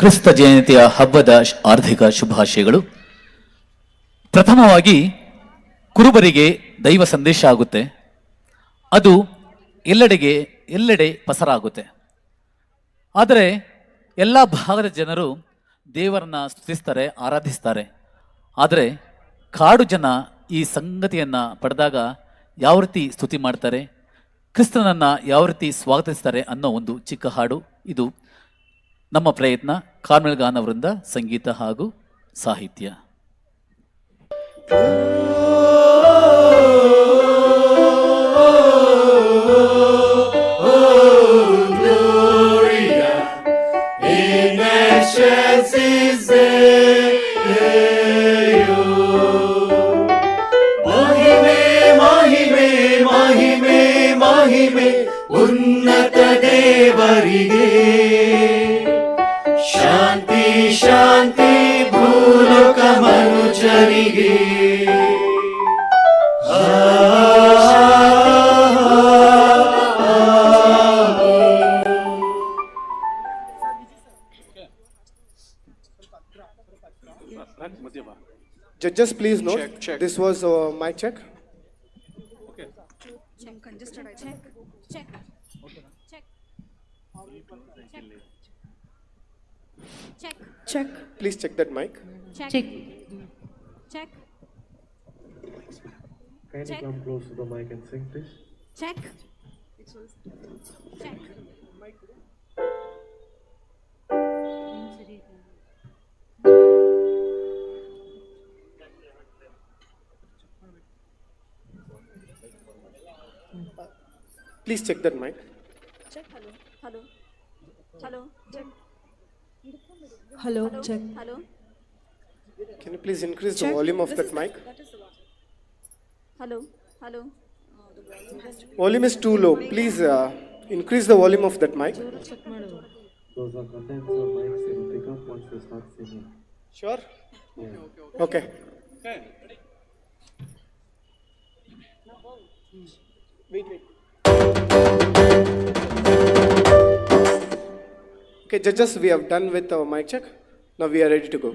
ಕ್ರಿಸ್ತ ಜಯಂತಿಯ ಹಬ್ಬದ ಆರ್ಥಿಕ ಶುಭಾಶಯಗಳು. ಪ್ರಥಮವಾಗಿ ಕುರುಬರಿಗೆ ದೈವ ಸಂದೇಶ ಆಗುತ್ತೆ. ಅದು ಎಲ್ಲೆಡೆಗೆ, ಎಲ್ಲೆಡೆ ಪಸರಾಗುತ್ತೆ. ಆದರೆ ಎಲ್ಲ ಭಾಗದ ಜನರು ದೇವರನ್ನ ಸ್ತುತಿಸ್ತಾರೆ, ಆರಾಧಿಸ್ತಾರೆ. ಆದರೆ ಕಾಡು ಜನ ಈ ಸಂಗತಿಯನ್ನು ಪಡೆದಾಗ ಯಾವ ರೀತಿ ಸ್ತುತಿ ಮಾಡ್ತಾರೆ, ಕ್ರಿಸ್ತನನ್ನು ಯಾವ ರೀತಿ ಸ್ವಾಗತಿಸ್ತಾರೆ ಅನ್ನೋ ಒಂದು ಚಿಕ್ಕ ಹಾಡು ಇದು. ನಮ್ಮ ಪ್ರಯತ್ನ ಕಾರ್ಮೆಲ್ ಗಾನವರಿಂದ ಸಂಗೀತ ಹಾಗೂ ಸಾಹಿತ್ಯ. ಮಹಿಮೆ ಮಹಿಮೆ ಉನ್ನತ ದೇವರಿಗೆ Judges, please note, this was uh, my check. Check, congested, I check, check, check. Check, Check. Please check that mic. check, Check. check, Can Check. you come close to the mic and sing, please? check. Check. Please check that mic. Check, hello, hello, hello, check, Hello. Check. hello. Can you please increase the volume of that mic? Hello, hello. Volume is too low. Please uh, increase the volume of that mic. Those are condenser mics, they will pick up once they start singing. Sure? Okay. Wait, wait. Okay, judges, we have done with our mic check. Now we are ready to go.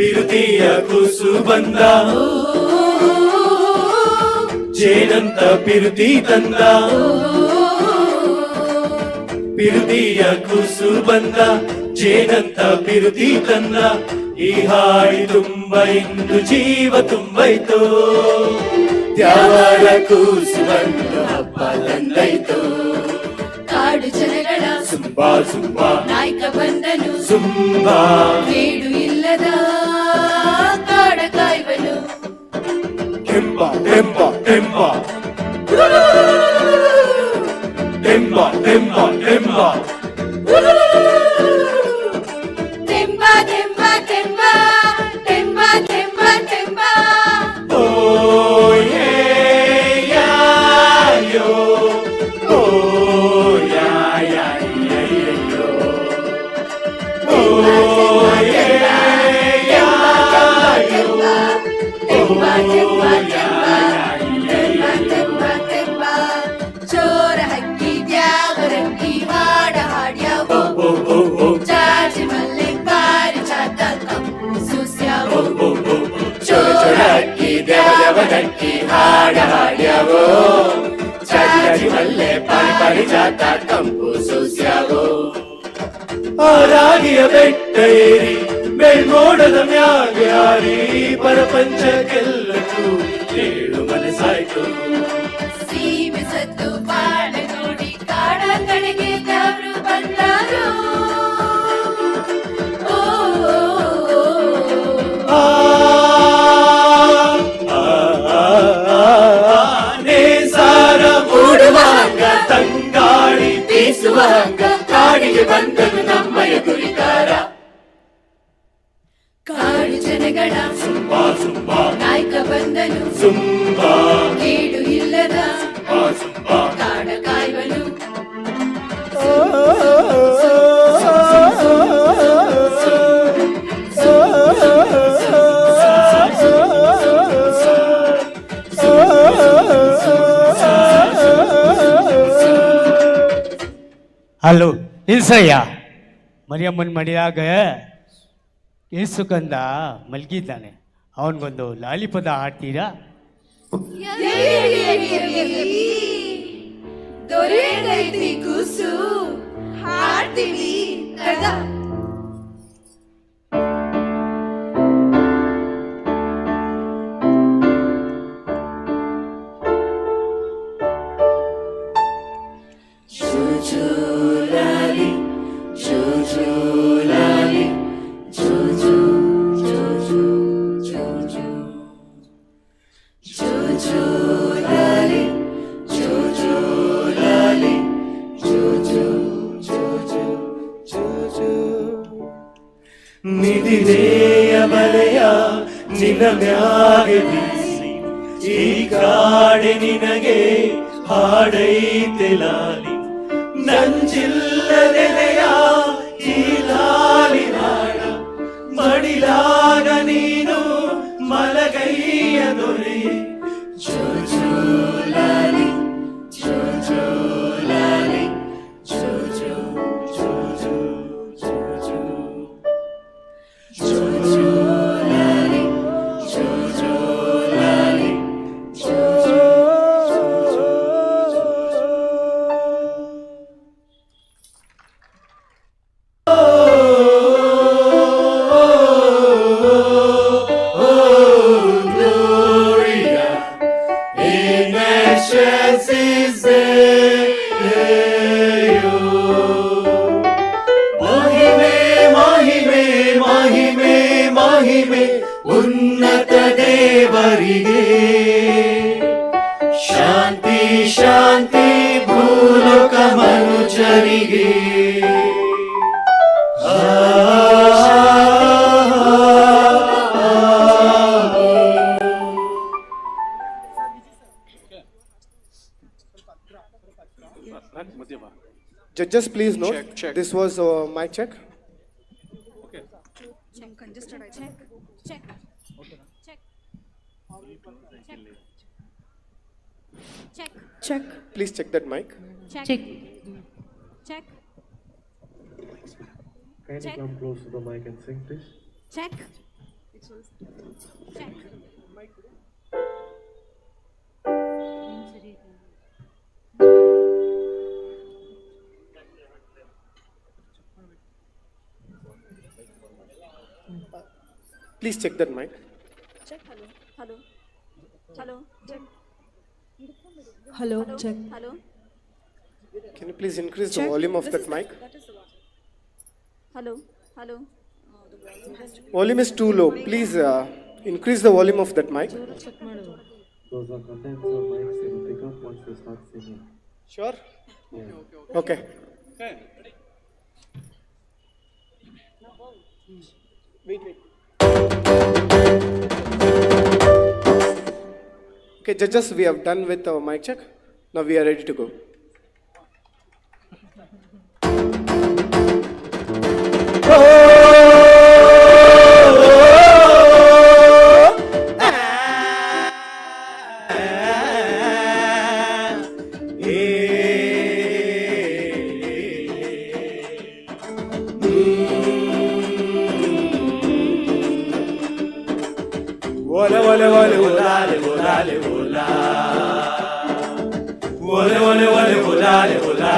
ಬಿರುತಿಯ ಕುಸು ಬಂದ ಜೇನಂತ ಬಿರುತಿ ತಂದ ಬಿರುತಿಯ ಕುಸು ಬಂದ ಜೇನಂತ ಬಿರುತಿ ತಂದ ಈ ಹಾಡಿ ತುಂಬ ಇಂದು ಜೀವ ತುಂಬೈತು ತ್ಯಾವರ ಕೂಸು ಬಂದು ಹಬ್ಬ ತಂದೈತು ಕಾಡು ಜನಗಳ ಸುಂಬಾ ಸುಂಬಾ ನಾಯಕ ಬಂದನು ಸುಂಬಾ Impa, Impa. ಅಕ್ಕಿ ದೇವ ದೇವನಕ್ಕಿ ಹಾಡ ಹಾಡ್ಯಾವೋ ಚಾಚಿ ಚಾಚಿ ಮಲ್ಲೆ ಪಾರಿ ಪಾರಿ ಜಾತ ಕಂಪು ಸೂಸ್ಯಾವೋ ಆರಾಗಿಯ ಬೆಟ್ಟ ಏರಿ ಬೆಳ್ಮೋಡದ ಮ್ಯಾಗೆ ಹಾರಿ ಪರಪಂಚಕ್ಕೆಲ್ಲ ಬೀಸುವಾಗ ಕಾಡಿಗೆ ಬಂದನು ನಮ್ಮಯ ಗುರಿಕಾರ ಕಾಡು ಜನಗಳ ಸುಂಬಾ ಸುಂಬಾ ನಾಯಕ ಬಂದನು ಸುಂಬಾ ಕೇಡು ಇಲ್ಲದ ಹಲೋ ಇಲ್ಸಯ್ಯ ಮರಿಯಮ್ಮನ ಮಡಿಯಾಗ ಏಸು ಕಂದ ಮಲಗಿದ್ದಾನೆ. ಅವನಿಗೊಂದು ಲಾಲಿಪದ ಹಾಡ್ತೀರಾ? ದೊರೆಯದೈತಿ ಕೂಸು ಹಾಡ್ತೀವಿ ತಗ ಮಲೆಯ ನಿನ್ನ ಮ್ಯಾಗೆ ಬೀಸಿ. ಈ ಕಾಡೆ ನಿನಗೆ ಹಾಡೈತೆ ಲಾಲಿ. ನಂಜಿಲ್ಲದೆಲೆಯ ಈ ಲಾಲಿ ಹಾಡ. ಮಡಿಲಾಗ ನೀನು ಮಲಗೈಯ ದೊರೆ. ashes is Judges, please note, this was uh, my check. Okay. Check. Check. Please check that mic. Check. Check. Can you Check. come close to the mic and sing, please? Check. Check. Please check that mic. Check. Hello. Hello. Hello. Check. Hello, check. Hello. Can you please increase the volume of that mic? Hello. Hello. Volume is too low. Please uh, increase the volume of that mic. Those are condenser mics, it will pick up once you start singing. Sure? Yeah. Okay. Wait, wait. Okay, judges, we have done with our mic check. Now we are ready to go.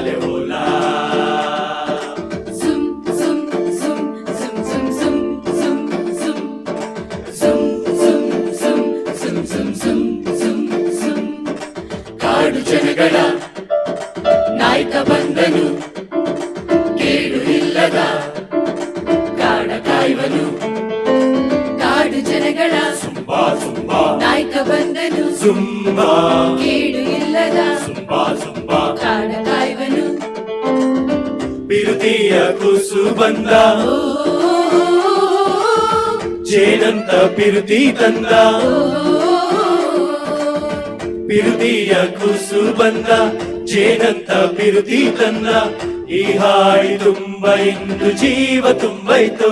dale volar. ಜನಗಳ ನಾಯಕ ಬಂದನು ಕೇಡು ಇಲ್ಲದ ಕಾಡ ಕಾಯುವನು ಕಾಡು ಜನಗಳ ಸುಂಬಾ ಸುಂಬಾ ಇಲ್ಲದ ಸುಂಬಾ ಬಿರುದಿಯ ಕುಸು ಬಂದ ಜೇನಂತ ಬಿರುದಿ ತಂದ ಬಿರುದಿಯ ಕುಸು ಬಂದ ಜೇನಂತ ಬಿರುದಿ ತಂದ ಈ ಹಾಡಿ ತುಂಬ ಇಂದು ಜೀವ ತುಂಬೈತು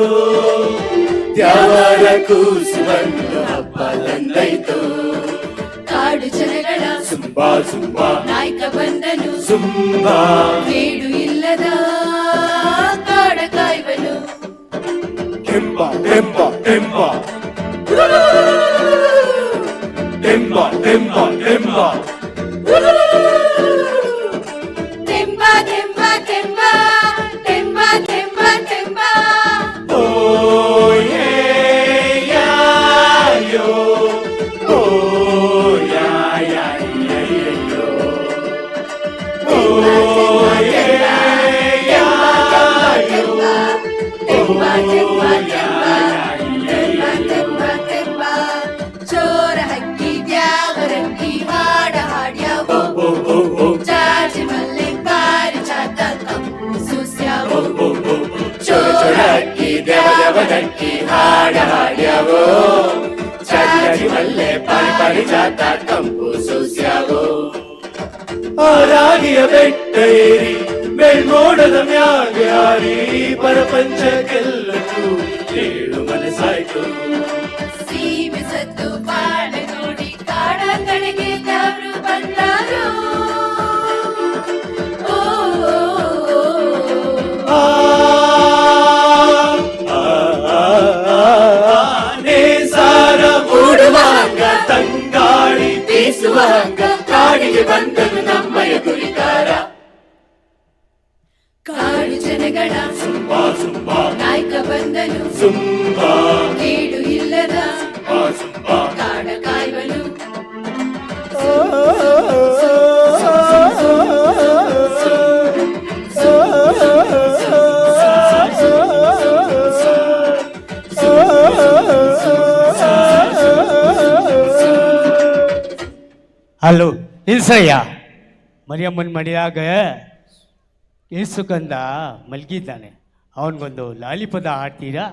ದ್ಯಾವರ ಕೂಸು ಬಂದು ಹಬ್ಬ ತಂದೈತು ಕಾಡು ಜನಗಳ ಸುಂಬಾ ಸುಂಬಾ ನಾಯಕ ಬಂದನು ಸುಂಬಾ ಕೇಡು ಇಲ್ಲದ ಕಾಡ ಕಾಯುವನು ಟೆಂಬ ಟೆಂಬ ಟೆಂಬ ಟೆಂಬ ಟೆಂಬ ಜಾತ ಕಂಪು ಸೂಸ್ಯಾವೋ. ಆ ರಾಗಿಯ ಬೆಟ್ಟ ಏರಿ ಬೆಳ್ಮೋಡದ ಮ್ಯಾಗೆ ಹಾರಿ ಪರಪಂಚಕ್ಕೆಲ್ಲಕ್ಕೂ ಏಳು ಮನಸ್ಸಾಯ್ತು. ಕಾಡಿಗೆ ಬಂದನು ನಮ್ಮಯ ಗುರಿಕಾರ ಕಾಡು ಜನಗಳ ಸುಂಬಾ ಸುಂಬಾ ನಾಯಕ ಬಂದನು ಸುಂಬಾ ಕೇಡು ಇಲ್ಲದ ಆ ಸುಂಬಾ ಕಾಡ ಕಾಯುವನು ಹಲೋ ಇಲ್ಸಯ್ಯ ಮರಿಯಮ್ಮನ ಮಡಿಯಾಗ ಕಂದ ಮಲಗಿದ್ದಾನೆ. ಅವನಿಗೊಂದು ಲಾಲಿಪದ ಹಾಡ್ತೀರಾ?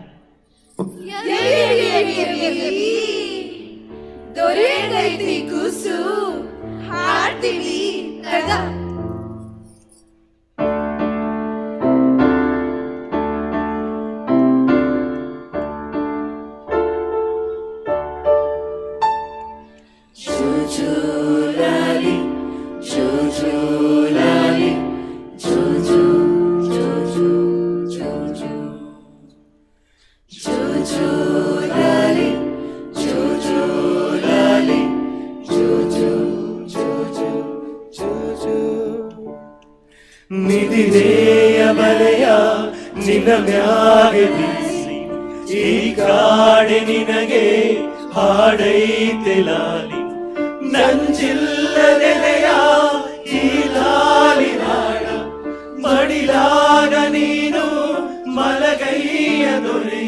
ನಿಧಿರೇಯ ಬಲೆಯ ನಿನ್ನ ಮ್ಯಾಗೆ ಬೀಸಿ, ಈ ಕಾಡೆ ನಿನಗೆ ಹಾಡೈತೆ ಲಾಲಿ. ನಂಜಿಲ್ಲ ನೆಲೆಯ ಈ ಲಾಲಿ ಹಾಡ, ಮಡಿಲಾಗ ನೀನು ಮಲಗೈಯ ದೊರೆ.